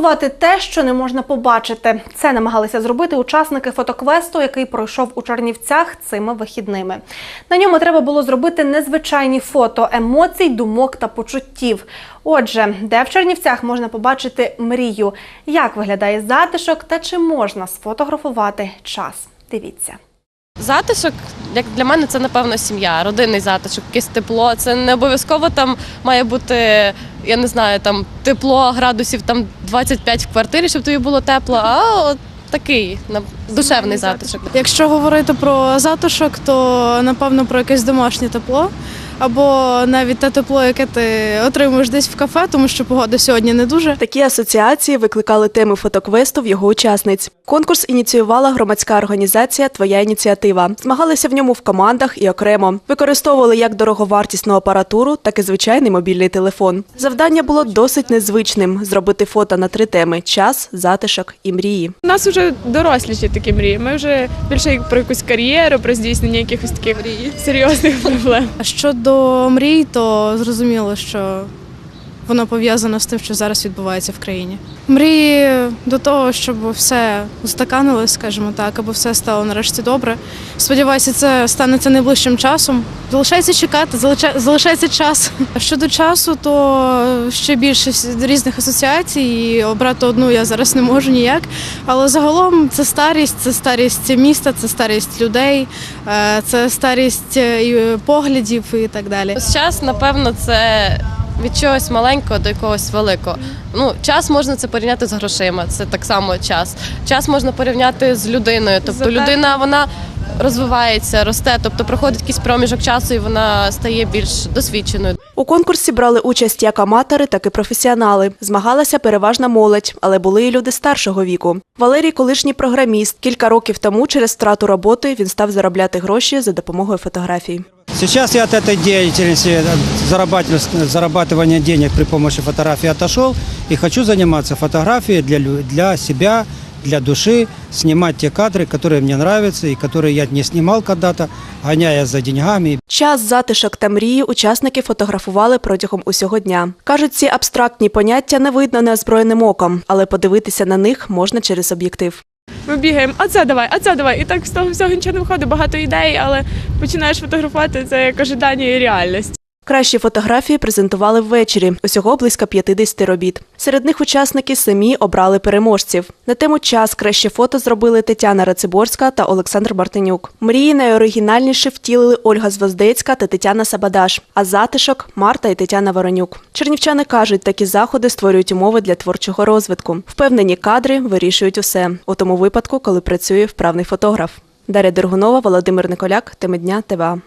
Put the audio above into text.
Сфотографувати те, що не можна побачити. Це намагалися зробити учасники фотоквесту, який пройшов у Чернівцях цими вихідними. На ньому треба було зробити незвичайні фото емоцій, думок та почуттів. Отже, де в Чернівцях можна побачити мрію, як виглядає затишок та чи можна сфотографувати час. Дивіться. Затишок, як для мене, це напевно сім'я, родинний затишок, якесь тепло. Це не обов'язково там має бути, я не знаю, там тепло градусів там 25 в квартирі, щоб тобі було тепло, а от такий на- душевний затишок. Якщо говорити про затишок, то напевно про якесь домашнє тепло. Або навіть те тепло, яке ти отримуєш десь в кафе, тому що погода сьогодні не дуже. Такі асоціації викликали теми фотоквесту в його учасниць. Конкурс ініціювала громадська організація Твоя ініціатива. Змагалися в ньому в командах і окремо. Використовували як дороговартісну апаратуру, так і звичайний мобільний телефон. Завдання було досить незвичним зробити фото на три теми: час, затишок і мрії. У нас вже доросліші такі мрії. Ми вже більше про якусь кар'єру, про здійснення якихось таких серйозних проблем. А щодо мрій, то зрозуміло, що воно пов'язано з тим, що зараз відбувається в країні. Мрії до того, щоб все устаканилось, скажімо так, аби все стало нарешті добре. Сподіваюся, це станеться найближчим часом. Залишається чекати, залиша- залишається час. Щодо часу, то ще більше різних асоціацій. І обрати одну я зараз не можу ніяк. Але загалом це старість, це старість міста, це старість людей, е, це старість е, поглядів і так далі. Час, напевно, це від чогось маленького до якогось великого. Ну, час можна це порівняти з грошима, це так само час. Час можна порівняти з людиною. Тобто людина вона розвивається, росте, тобто проходить якийсь проміжок часу і вона стає більш досвідченою. У конкурсі брали участь як аматори, так і професіонали. Змагалася переважна молодь, але були і люди старшого віку. Валерій, колишній програміст. Кілька років тому через втрату роботи він став заробляти гроші за допомогою фотографій. Сейчас я от этой деятельности, от зарабатывания- зарабатывания денег при помощи фотографии отошел и хочу заниматься фотографией для, лю- для себя, для души, снимать те кадры, которые мне нравятся и которые я не снимал когда-то, гоняя за деньгами. Час, затишок та мрії учасники фотографували протягом усього дня. Кажуть, ці абстрактні поняття не видно неозброєним оком, але подивитися на них можна через об'єктив. Ми бігаємо, а це давай, а це давай. І так з того всього нічого не виходить, багато ідей, але починаєш фотографувати це як ожидання і реальність. Кращі фотографії презентували ввечері. Усього близько 50 робіт. Серед них учасники самі обрали переможців. На тему час краще фото зробили Тетяна Рациборська та Олександр Мартинюк. Мрії найоригінальніше втілили Ольга Звоздецька та Тетяна Сабадаш. А затишок Марта і Тетяна Воронюк. Чернівчани кажуть, такі заходи створюють умови для творчого розвитку. Впевнені кадри вирішують усе у тому випадку, коли працює вправний фотограф. Дар'я Дергунова, Володимир Николяк, Теми дня ТВА.